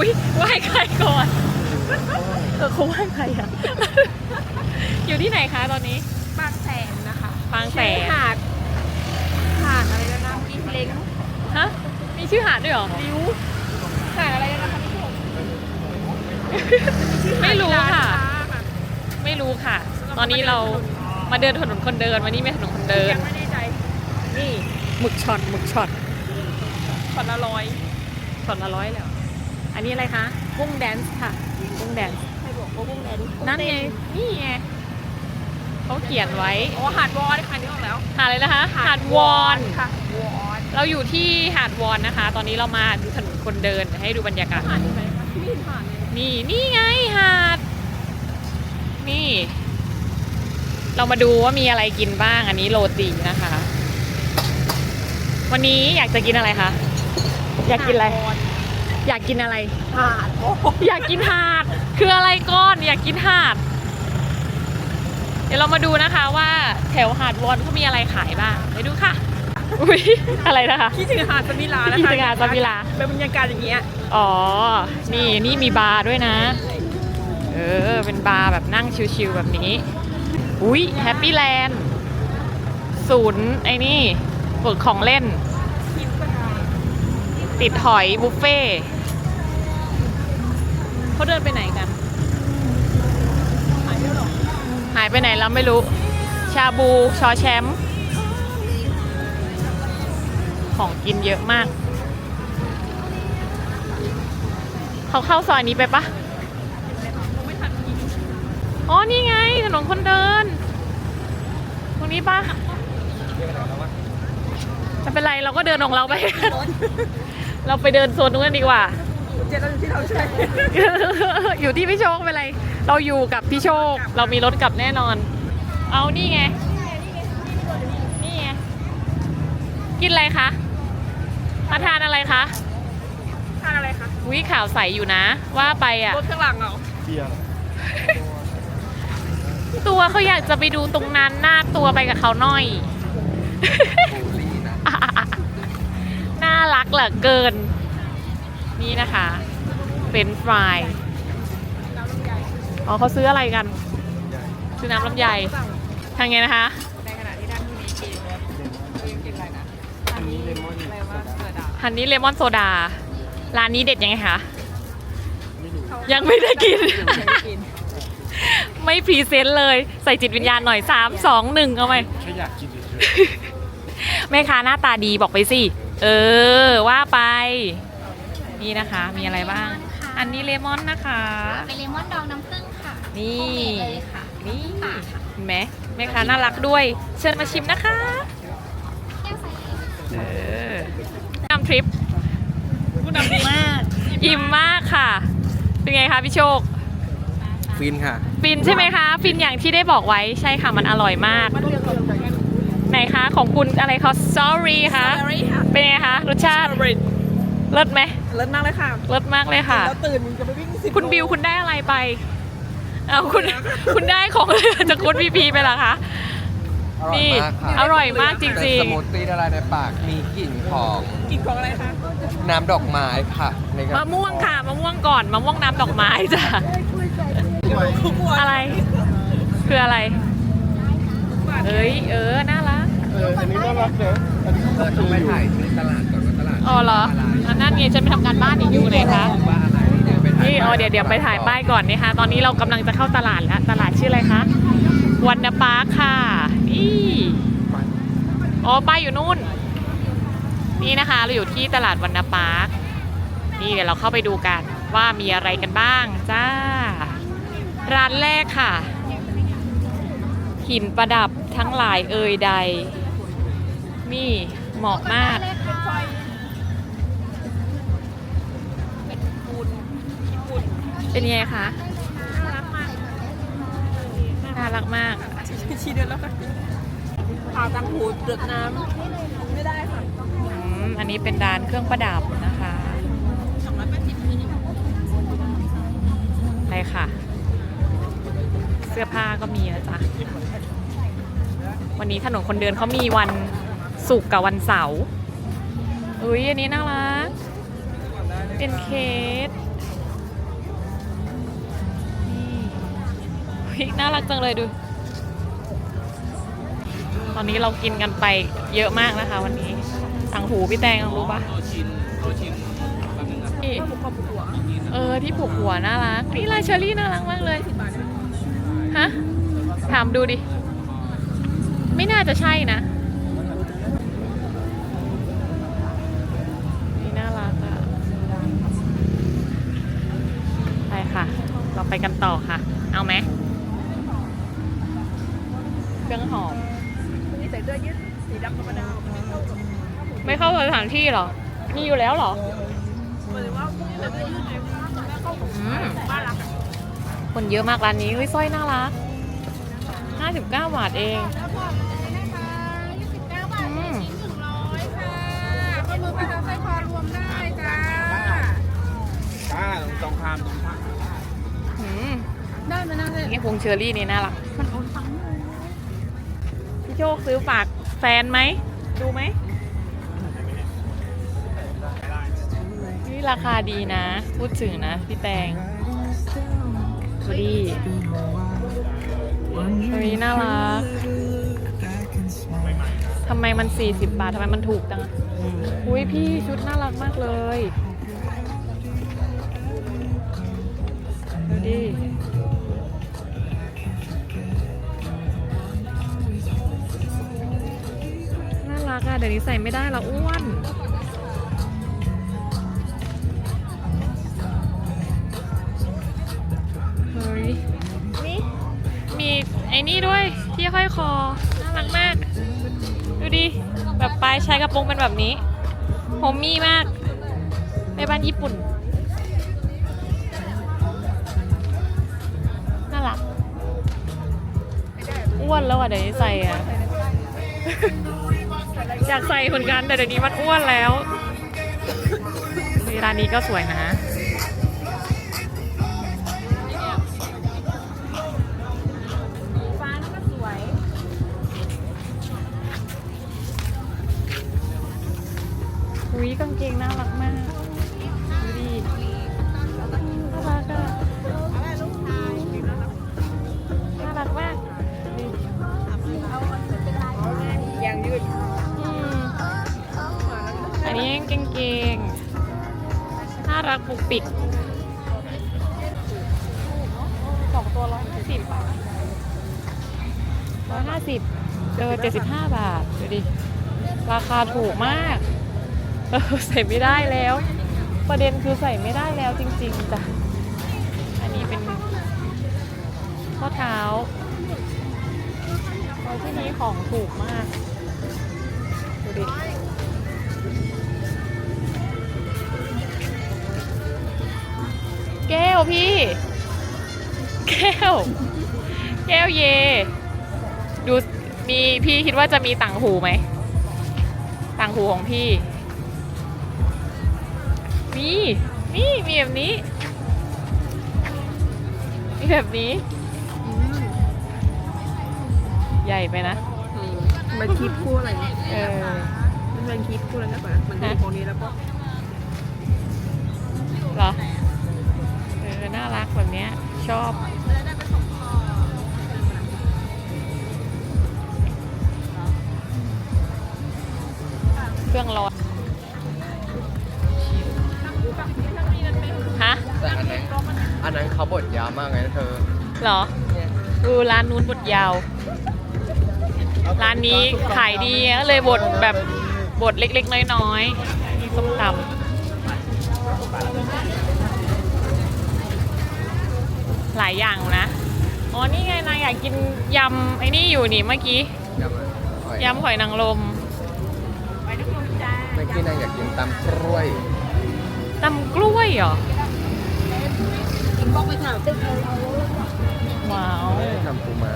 อุ้ยไหว้ใครก่อนเออเขาไหว้ใครอะอยู่ที่ไหนคะตอนนี้ บางแสนนะคะบางแสชื่อนหาดหาดอะไรนะน้ำกินเล้งฮะ มีชื่อหาดด้วยเหรอ ริ้วหาดอะไรนะคะพี่ชมไม่รู้ค่ะร้านค้าค่ะ ไม่รู้ค่ะ ตอนนี้เรามาเดินถนนคนเดิน วันนี้ไม่ถนนคนเดิน ยังไม่ได้ใจนี่หมึกช็อตหมึกช็อตคนละร้อยช็อตละร้อยแล้ว อันนี้อะไรคะกุ้งแดนซ์ค่ะกุ้งแดนซ์ใครบอกว่าพวกแดนนั่นไงนี่ไงเขาเขียนไว้โอ้หาดวอนค่ะนี่ออกแล้วหาดเลยนะคะหาดวอนค่ะวอนเราอยู่ที่หาดวอนนะคะ ตอนนี้เรามาดูถนนคนเดินให้ดูบรรยากาศหาดที่ไหนคะที่ไม่เห็นหาดเลยนี่นี่ไงหาด นี่ เรามาดูว่ามีอะไรกินบ้างอันนี้โรตีนะคะ วันนี้อยากจะกินอะไรคะอยากกินอะไรหาดว อยากกินอะไร หาดโอ้โหอยากกินหาด คืออะไรก้อน อยากกินหาด เดี๋ยวเรามาดูนะคะว่าแถวหาดวอนเขามีอะไรขายบ้างไปดูค่ะ อุ้ยอะไรนะคะ คิดถึงหาดสมิลานะคะคิดถึงหาดสมิลา เป็นบรรยากาศอย่างเงี้ยอ๋อ นี่นี่มีบาร์ด้วยนะ เออ เป็นบาร์แบบนั่งชิลๆแบบนี้ อุ้ยแฮปปี้แลนด์ศูนย์ไอ้นี่ฝึกของเล่นคิดก็ได้ ติดหอยบุฟเฟ่เขาเดินไปไหนกัน หายไปไหนแล้วไม่รู้ ชาบูชอแชมป์ของกินเยอะมาก เขาเข้าซอยนี้ไปปะอ๋อ นี่ไง ถนนคนเดิน ตรงนี้ปะไม่เป็นไรเราก็เดินของเราไป เราไปเดินโซนนู้นกันดีกว่า เจ็ดเราอยู่ที่เราใช่อยู่ที่พี่โชคเป็นไร เราอยู่กับพี่โชค เรามีรถกลับแน่นอน เอานี่ไง นี่ไง กินอะไรคะมาทานอะไรคะทานอะไรคะวิข่าวใสอยู่นะ ว่าไปอะ รถข้างหลังเหรอตัวเขาอยากจะไปดูตรงนั้นหน้าตัวไปกับเขาหน่อยน่ารักเหลือเกิน นี่นะคะ เป็นฟรายน้ำลำไยอ๋อเขาซื้ออะไรกัน ซื้อน้ำลำไยทางไงนะคะในขณะที่ด้านที่นี้กินเรายังกินอะไรนะอันนี้เลมอนอะไรว่าเสือดาวฮันนี่เลมอนโซดา ร้านนี้เด็ดยังไงคะยังไม่ได้กินกิน ไม่พรีเซนต์เลย ใส่จิตวิญญาณหน่อย 3 2 1 เอาไหมแค่อยากกินเฉยแม่ค้าหน้าตาดีบอกไปสิ เออ ว่าไป นี่นะคะ มีอะไรบ้าง อันนี้เลมอนนะคะ เป็นเลมอนดองน้ำผึ้งค่ะนี่ โฮมเมดเลยค่ะนี่ป่าค่ะเห็นไหมแม่ค้าน่ารักด้วย เชิญมาชิมนะคะ แก้วใสเออน้ำทริป คุณดำดีมากอิ่มมากค่ะ เป็นไงคะพี่โชคๆฟินค่ะ ฟินใช่ไหมคะ ฟินอย่างที่ได้บอกไว้ใช่ค่ะ มันอร่อยมากมันเรียกเราแค่ไหนคะ ของคุณอะไรเขา sorry คะสตรอเบอรี่ค่ะ เป็นไงคะรสชาสติตรอเบอรี่เลิศไหมเลิศมากเลยค่ะเลิศมากเลยค่ะ แล้วตื่นจะไปวิ่งสิบคุณบิวคุณได้อะไรไป เอาคุณคุณได้ของจากคุณพีพีไปเหรอคะ นี่ อร่อยมากจเป็นริงสมูทตี้ละลายในปาก มีกลิ่นของกินของอะไรคะ น้ำดอกไม้ค่ะในกๆระมะม่วงค่ะมะม่วงก่อนมะม่วงน้ำดอกไม้จ้ะ อะไร คืออะไร เอ้ย เออ น่ารักเอออันนี้น่ารักเนอะอันนี้เออต้องไปถ่ายที่ตลาดก่อนว่าตลาดอ๋อเหรออะไรอันนั่นไงฉันไปทำการบ้านอีกอยู่ไหนคะ ว่าอะไรเนี่ยไปถ่ายนี่อ๋อเดี๋ยวเดี๋ยวไปถ่ายป้ายก่อนนะคะ ตอนนี้เรากำลังจะเข้าตลาดแล้ว ตลาดชื่ออะไรคะ วันนาปาร์คค่ะ นี่ อ๋อ ป้ายอยู่นู่น นี่นะคะ เราอยู่ที่ตลาดวันนาปาร์ค นี่เดี๋ยวเราเข้าไปดูกันว่ามีอะไรกันบ้าง จ้า ร้านแรกค่ะ หินประดับทั้งหลายเอ่ยใด นี่เหมาะมากเลยค่ะเป็นยังไงคะ น่ารักมากน่ารักมากชีเดือนแล้วค่ะผ่าตังหูเดือดน้ำไม่ได้ค่ะอืมอันนี้เป็นร้านเครื่องประดับนะคะสองร้อยแปดสิบไปค่ะ เสื้อผ้าก็มีนะจ๊ะวันนี้ถนนคนเดินเขามีวัน ศุกร์กับวันเสาร์อุ้ยอันนี้น่ารัก เป็นเคสน่ารักจังเลยดู ตอนนี้เรากินกันไปเยอะมากนะคะวันนี้ต่างหูพี่แตงรู้ปะที่เออที่ผูกหัวน่ารัก นี่ลายเชอรี่น่ารักมากเลย ฮะ ถามดูดิ ไม่น่าจะใช่นะ ไปกันต่อค่ะ เอาไหมเครื่องหอมนี่ใส่เสื้อยืดสีดำธรรมดาไม่เข้ากับไม่เข้าสถานที่เหรอ มีอยู่แล้วเหรอหมายถึงว่าพวกนี้ใส่เสื้อยืดไงไม่เข้ากับอืมบ้านรักอะคนเยอะมากร้านนี้เฮ้ยสร้อยน่ารัก 59 บาทเอง แล้วบอกเลยนะคะ29บาทเป็นชิ้น100ค่ะข้อมือปลาสร้อยคอรวมได้จ้าป้าตรงข้ามตรงข้ามอืม ได้ไหมนะเนี่ยนี่พวงเชอรี่นี่น่ารักมันโอนตังค์เลยพี่โชคซื้อฝากแฟนไหม ดูไหม นี่ราคาดีนะ พูดถึงนะ พี่แตงดูดีเฮ้น่ารักทำไมมัน 40 บาททำไมมันถูกจังอะอุ้ยพี่ชุดน่ารักมากเลย ดูดิ เดี๋ยวนี้ใส่ไม่ได้ละอ้วนเฮ้ยนี่มีไอ้นี่ด้วยที่ห้อยคอ น่ารักมาก ดูดิ แบบปลายชายกระโปรงเป็นแบบนี้โฮมมี่มากในบ้านญี่ปุ่น น่ารัก อ้วนแล้วอะเดี๋ยวนี้ใส่อะ อยากใส่เหมือนกันแต่เดี๋ยวนี้มันอ้วนแล้วนี่ร้านนี้ก็สวยนะฟ้านั่นก็สวยอุ้ยกางเกงน่ารัก ปุกปิกสองตัวร้อยห้าสิบร้อยห้าสิบเออเจ็ดสิบห้าบาท ดูดิ ราคาถูกมากเออใส่ไม่ได้แล้ว ประเด็นคือใส่ไม่ได้แล้วจริง ๆจ้ะ อันนี้เป็นข้อเท้าที่นี้ของถูกมาก ดูดิ แก้วพี่ แก้ว แก้วเย ดูมีพี่คิดว่าจะมีต่างหูไหมต่างหูของพี่ มีนี่มีแบบนี้ มีแบบนี้ใหญ่ไปนะมันคิดคู่อะไรเนี่ยเออมันเป็นคิดคู่อะไรนะป่ะมันเป็นตรงนี้แล้วก็เหรอเออ น่ารักแบบเนี้ยชอบเครื่องร้อนฮะแต่อันนั้นอันนั้นเขาบดยาวมากเลยนะเธอเหรอดูร้านนู้นบทยาว ร้านนี้ขายดีก็เลยบทแบบบทเล็กๆ น้อยๆมีส้มตำ หลายอย่างนะ อ๋อ นี่ไงนายอยากกินยำไอ้นี่อยู่นี่เมื่อกี้ ยำอะไรหอยยำหอยนางรมเมื่อกี้นางอยากกินตำกล้วยตำกล้วยเหรอบอกไปถามตึกเลยว้าว ตำปูม้า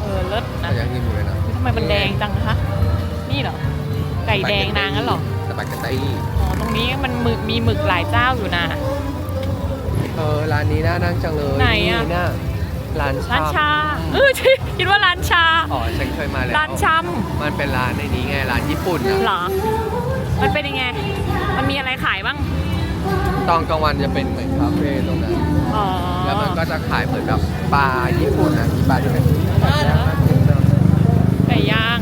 เออเลิศนะแต่ยังกินอยู่เลยนะทำไมมันแดงจังคะ นี่เหรอ ไก่แดงนางนั้นเหรอสปาเกตตี้อ๋อ ตรงนี้มันหมึกมีหมึกหลายเจ้าอยู่นะ เออร้านนี้น่านั่งจังเลยไหนอะ น่ะร้านร้านชาอืมเออใช่คิดว่าร้านชา อ๋อฉันเคยมาแล้วร้านชมันเป็นร้านในนี้ไงร้านญี่ปุ่นำอะเหรอมันเป็นยังไง มันมีอะไรขายบ้าง ตอนกลางวันจะเป็นเหมือนคาเฟ่ตรงนั้นออ๋อแล้วมันก็จะขายเหมือนแบบปลาญี่ปุ่นนะปลาที่เป็นไก่ย่าง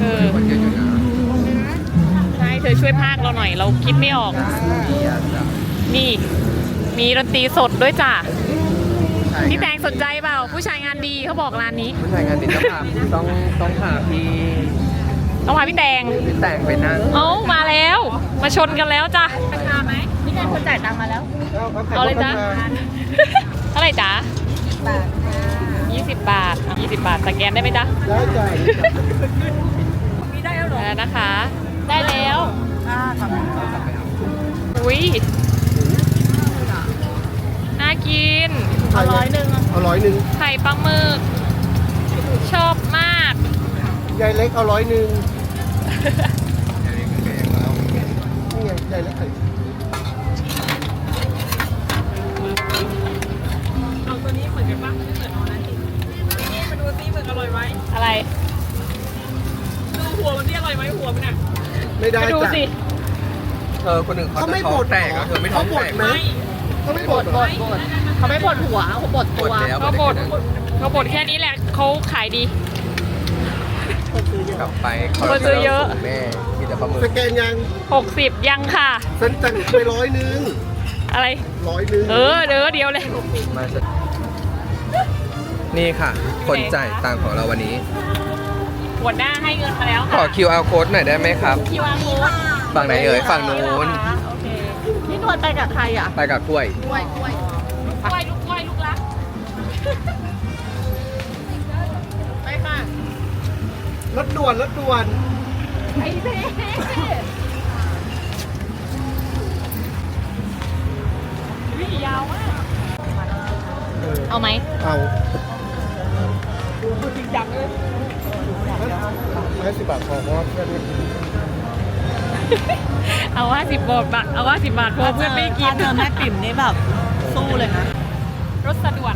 เออ คนเยอะอยู่นะใช่ เธอช่วยพากเราหน่อย เราคิดไม่ออก มีอะจ้ะนี่ มีดนตรีสดด้วยจ้ะใช่พี่แตงสนใจเปล่า ผู้ชายงานดีเขาบอกร้านนี้ ผู้ชายงานติดต้องพาต้องต้องพาพี่ต้องพาพี่แตงพี่แต่งไปนั่งเอ้ามาแล้ว มาชนกันแล้วจ้ะราคาไหมนี่ไงคนจ่ายตังค์มาแล้วเอาเลยจ้ะเท่าไหร่จ๊ะบาท20บาทอะ20บาทสแกนได้ไหมจ๊ะได้จ้ะมีได้แล้วเหรอได้นะคะ ได้แล้วอ่าขอบคุณอุ้ยน่า กิน เอาร้อยหนึ่งเอาร้อยหนึ่งไข่ปลาหมึก ชอบมาก ยายเล็กเอาร้อยหนึ่งนี่ไงยายเล็กใส่เอาตัวนี้เหมือนกันปะไม่เหมือนเอานะนี่มาดูซิมันอร่อยไหมอะไร ดูหัวมันที่อร่อยไหมหัวมันอะไม่ได้ไปดูจ้ะสิ เธอคนหนึ่งเขาเขาจะไม่ท้อบงดแตกอะเธอไม่ท้องแตกเขาบดไหม ไม่ เขาไม่บดเหรอเขาไม่บดหัวเขาบดปวดแล้ว เขาบดเขาบดแค่นี้แหละเขาขายดี กลับไปคนซื้อเยอะ แม่มีแต่ปลาหมึกสแกนยัง60 ยังค่ะ ฉันจังไปร้อยหนึ่งอะไร ร้อยหนึ่งเออเด้อเดียวเลย มาจะนี่ค่ะ คนจ่ายตังค์ของเราวันนี้ หัวหน้าให้เงินมาแล้วขอ ค่ะ QR code หน่อยได้ไหมครับ คิวอาร์โค้ดฝั่งไหนเอ่ยฝั่งนู้นโอเคพี่ นวลไปกับใครอะไปกับกล้วย กล้วยกล้วยกล้วยลูกกล้วยลูกรักไปค่ะรถด่วนรถด่วนไอ้เบ้วิยาวมากเอาไหมเอาจริงจังเลยให้สิบบาทพอเพราะว่าเพื่อนไม่กิน เอาว่าสิบบาทบาทเอาว่าสิบบาทเพราะว่าเพื่อนไม่กินเจอแม่ปิ่มนี่แบบสู้เลยนะรถสะดวก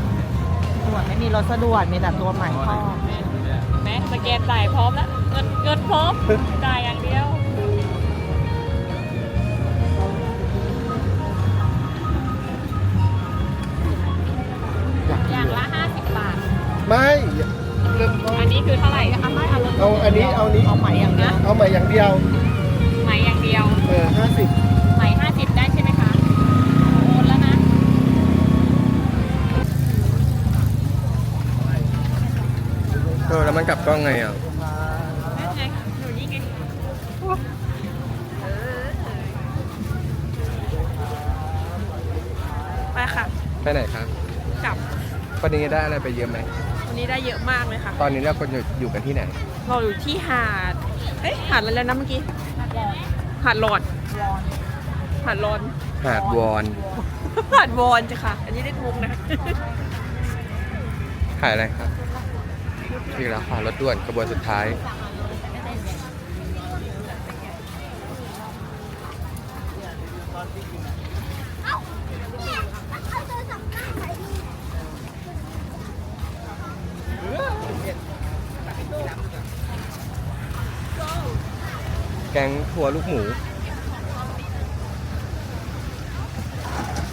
ด่วนไม่มีรถสะดวกมีแต่ตัวใหม่พ่อแม่สแกนจ่ายพร้อมแล้วเงินเงินพร้อมจ่ายอย่างเดียวอย่างละ50บาท ไม่เริ่มต้นอันนี้คือเท่าไหร่เอาอันนี้เอานี้เอาใหม่อย่างเดียวเอาใหม่อย่างเดียว เออแล้วมันกลับกล้องไงอะนั่นไงหนูนี่ไงไปค่ะ ไปไหนคะกลับ วันนี้ได้อะไรไปเยอะไหม วันนี้ได้เยอะมากเลยค่ะ ตอนนี้เราคนอยู่อยู่กันที่ไหน เราอยู่ที่หาด เอ๊ะหาดอะไรแล้วนะเมื่อกี้ หาดหลอด หาดรอนหาดวอน หาดวอนจ้ะค่ะ อันนี้ได้มุกนะ ขายอะไรครับ อีกแล้วค่ะรถด่วนกระบวนสุดท้าย แกงหัวลูกหมู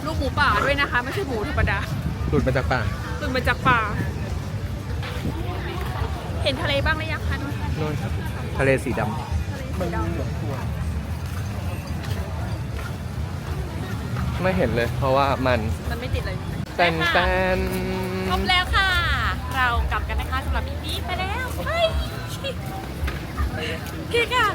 ลูกหมูป่าด้วยนะคะ ไม่ใช่หมูธรรมดา หลุดมาจากป่า ตื่นมาจากป่า เห็นทะเลบ้างหรือยังคะนุ้ยโน่นครับทะเลสีดำไม่เห็นเลย เพราะว่ามันมันไม่ติดเลยแตนแตนครบแล้วค่ะ เรากลับกันนะคะสำหรับ EP นี้ไปแล้วไปโอเคค่ะ